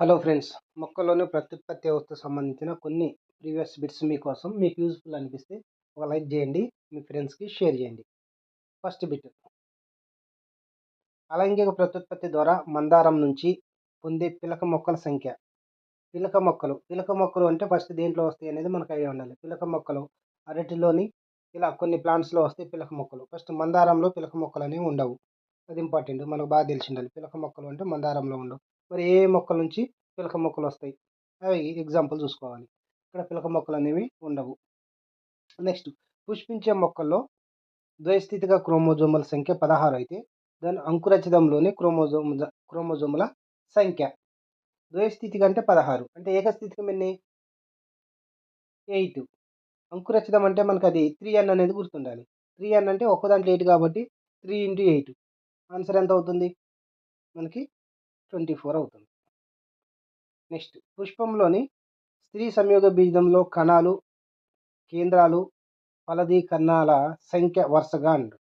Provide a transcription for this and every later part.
Hello friends మొక్కల్లోని ప్రత్యుత్పత్తి వ్యవస్థకు సంబంధించిన కొన్ని ప్రీవియస్ బిట్స్ మీకోసం మీకు యూజ్ఫుల్ అనిపిస్తే ఒక లైక్ చేయండి మీ ఫ్రెండ్స్కి షేర్ చేయండి. First bit. అలైంగిక ప్రత్యుత్పత్తి ద్వారా మందారం నుంచి పొందే పిలక మొక్కల సంఖ్య. పిలక మొక్కలు. పిలక మొక్కలు అంటే ఫస్ట్ దేంట్లో వస్తాయి అనేది మనకు ఐడియా ఉండాలి. పిలక మొక్కలు అరటిలోని ఇలా కొన్ని ప్లాంట్స్లో వస్తాయి పిలక మొక్కలు. ఫస్ట్ మందారంలో పిలక మొక్కలు అనేవి ఉండవు. అది ఇంపార్టెంట్. మనకు బాగా తెలిసి ఉండాలి. పిలక మొక్కలు అంటే మందారంలో ఉండవు. మరి ఏ మొక్కల నుంచి పిలక మొక్కలు వస్తాయి? అవి ఎగ్జాంపుల్ చూసుకోవాలి. ఇక్కడ పిలక మొక్కలు అనేవి ఉండవు. నెక్స్ట్ పుష్పించే మొక్కల్లో ద్వైస్థితిగా క్రోమోజోముల సంఖ్య పదహారు అయితే దాని అంకురచితంలోని క్రోమోజోమ్ క్రోమోజోముల సంఖ్య ద్వైస్థితిక అంటే పదహారు. అంటే ఏకస్థితికం ఎన్ని? ఎయిట్. అంకురచితం అంటే మనకు అది త్రీ ఎన్ అనేది గుర్తుండాలి. త్రీ ఎన్ అంటే ఒక్క దాంట్లో ఎయిట్ కాబట్టి త్రీ ఇంటూ ఎయిట్. ఆన్సర్ ఎంత అవుతుంది? మనకి ట్వంటీ ఫోర్ అవుతుంది. నెక్స్ట్ పుష్పంలోని స్త్రీ సంయోగ బీజంలో కణాలు కేంద్రాలు ఫలదీకరణాల సంఖ్య వరుసగా అండు.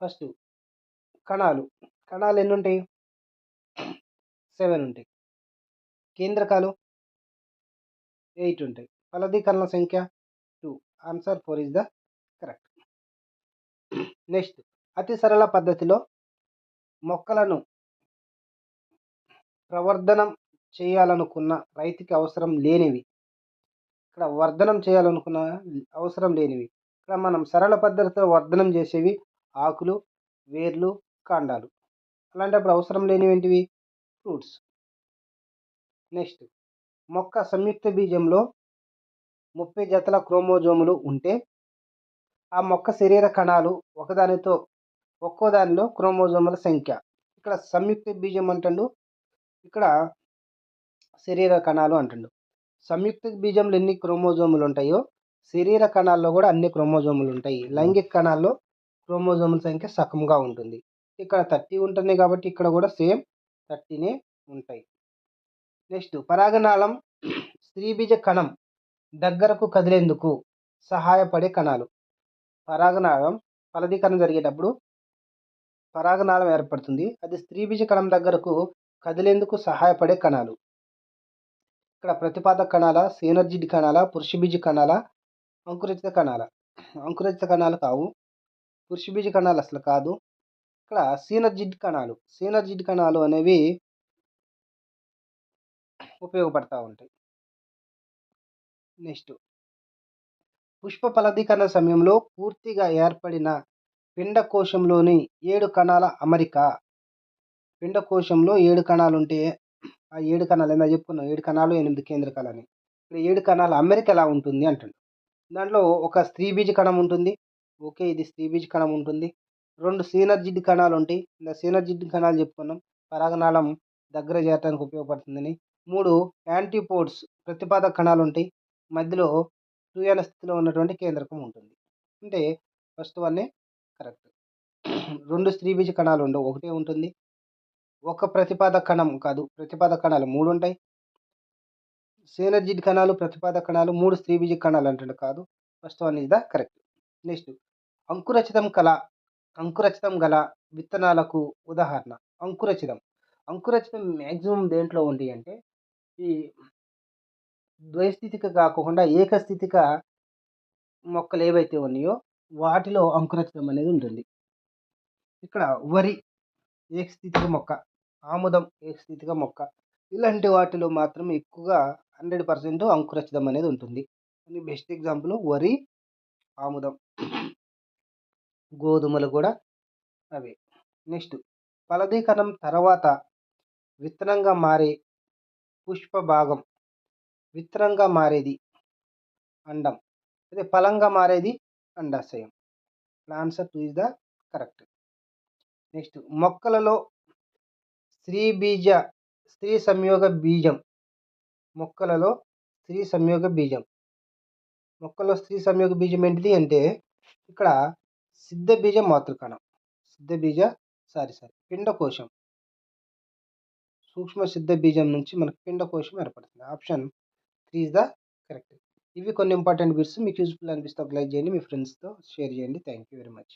ఫస్ట్ కణాలు. కణాలు ఎన్ని ఉంటాయి సెవెన్ ఉంటాయి. కేంద్రకాలు ఎయిట్ ఉంటాయి. ఫలదీకరణ సంఖ్య two. Answer four is the correct. Next అతి సరళ పద్ధతిలో మొక్కలను ప్రవర్ధనం చేయాలనుకున్న రైతుకి అవసరం లేనివి. ఇక్కడ వర్ధనం చేయాలనుకున్న అవసరం లేనివి. ఇక్కడ మనం సరళ పద్ధతితో వర్ధనం చేసేవి ఆకులు వేర్లు కాండాలు. అలాంటప్పుడు అవసరం లేనివి ఏంటివి ఫ్రూట్స్. నెక్స్ట్. మొక్క సంయుక్త బీజంలో ముప్పై జతల క్రోమోజోములు ఉంటే ఆ మొక్క శరీర కణాలు ఒకదానితో ఒక్కో దానిలో క్రోమోజోముల సంఖ్య. ఇక్కడ సంయుక్త బీజం అంటాడు ఇక్కడ శరీర కణాలు అంటుండు. సంయుక్త బీజంలో ఎన్ని క్రోమోజోములు ఉంటాయో శరీర కణాల్లో కూడా అన్ని క్రోమోజోములు ఉంటాయి లైంగిక కణాల్లో క్రోమోజోముల సంఖ్య సగంగా ఉంటుంది. ఇక్కడ థర్టీ ఉంటుంది కాబట్టి ఇక్కడ కూడా సేమ్ థర్టీనే ఉంటాయి. నెక్స్ట్ పరాగనాళం స్త్రీబీజ కణం దగ్గరకు కదిలేందుకు సహాయపడే కణాలు. పరాగనాళం ఫలదీకరణ జరిగేటప్పుడు పరాగనాళం ఏర్పడుతుంది. అది స్త్రీబీజ కణం దగ్గరకు కదిలేందుకు సహాయపడే కణాలు. ఇక్కడ ప్రతిపాదక కణాల సీనర్జిడ్ కణాల పురుషబీజ కణాల అంకురచిత కణాల. అంకురచిత కణాలు కావు. పురుషబీజ కణాలు అసలు కాదు. ఇక్కడ సీనర్జిడ్ కణాలు. సీనర్జిడ్ కణాలు అనేవి ఉపయోగపడతా ఉంటాయి. నెక్స్ట్. పుష్ప ఫలదీకరణ సమయంలో పూర్తిగా ఏర్పడిన పిండకోశంలోని ఏడు కణాల అమరిక. పిండకోశంలో ఏడు కణాలు ఉంటే ఆ ఏడు కణాలు ఏదో చెప్పుకున్నాం. ఏడు కణాలు ఎనిమిది కేంద్రకాలు అని ఇక్కడ ఏడు కణాల అమెరిక ఎలా ఉంటుంది అంటాడు దాంట్లో ఒక స్త్రీ బీజ కణం ఉంటుంది. ఓకే ఇది స్త్రీ బీజ కణం ఉంటుంది. రెండు సీనర్జిడ్ కణాలు ఉంటాయి ఇలా సీనర్జిడ్ కణాలు చెప్పుకున్నాం. పరాగనాళం దగ్గర చేరడానికి ఉపయోగపడుతుందని. మూడు యాంటీపోడ్స్ ప్రతిపాదక కణాలు ఉంటాయి మధ్యలో టూయన స్థితిలో ఉన్నటువంటి కేంద్రకం ఉంటుంది. అంటే ఫస్ట్ వన్నే కరెక్ట్. రెండు స్త్రీ బీజ కణాలు ఉండవు ఒకటే ఉంటుంది. ఒక ప్రతిపాద కణం కాదు ప్రతిపాద కణాలు మూడు ఉంటాయి. సేనర్జిడ్ కణాలు ప్రతిపాద కణాలు మూడు స్త్రీబీజ కణాలు అంటుండే కాదు. First one is the correct. Next అంకురచితం కళ అంకురచితం గల విత్తనాలకు ఉదాహరణ అంకురచితం. అంకురచితం మ్యాక్సిమం దేంట్లో ఉంది అంటే ఈ ద్వైస్థితిక కాకుండా ఏకస్థితిక మొక్కలు ఏవైతే ఉన్నాయో వాటిలో అంకురచితం అనేది ఉంటుంది. ఇక్కడ వరి ఏకస్థితిక మొక్క ఆముదం ఏ స్థితిగా మొక్క? ఇలాంటి వాటిలో మాత్రం ఎక్కువగా హండ్రెడ్ పర్సెంట్ అంకురచితం అనేది ఉంటుంది. బెస్ట్ ఎగ్జాంపుల్ వరి ఆముదం గోధుమలు కూడా అవే. నెక్స్ట్ ఫలదీకరణం తర్వాత విత్తనంగా మారే పుష్ప భాగం విత్తనంగా మారేది అండం అదే ఫలంగా మారేది అండాశయం. Answer two is the correct next మొక్కలలో స్త్రీ బీజ స్త్రీ సంయోగ బీజం. మొక్కలలో స్త్రీ సంయోగ బీజం. మొక్కలో స్త్రీ సంయోగ బీజం ఏంటిది అంటే ఇక్కడ సిద్ధ బీజ మాతృకణం. సిద్ధ బీజ సారీ సారీ పిండకోశం. సూక్ష్మ సిద్ధ బీజం నుంచి మనకు పిండకోశం ఏర్పడుతుంది. Option three is the correct. ఇవి కొన్ని ఇంపార్టెంట్ బిట్స్. మీకు యూజ్ఫుల్ అనిపిస్తే ఒక లైక్ చేయండి. మీ ఫ్రెండ్స్తో షేర్ చేయండి. Thank you very much.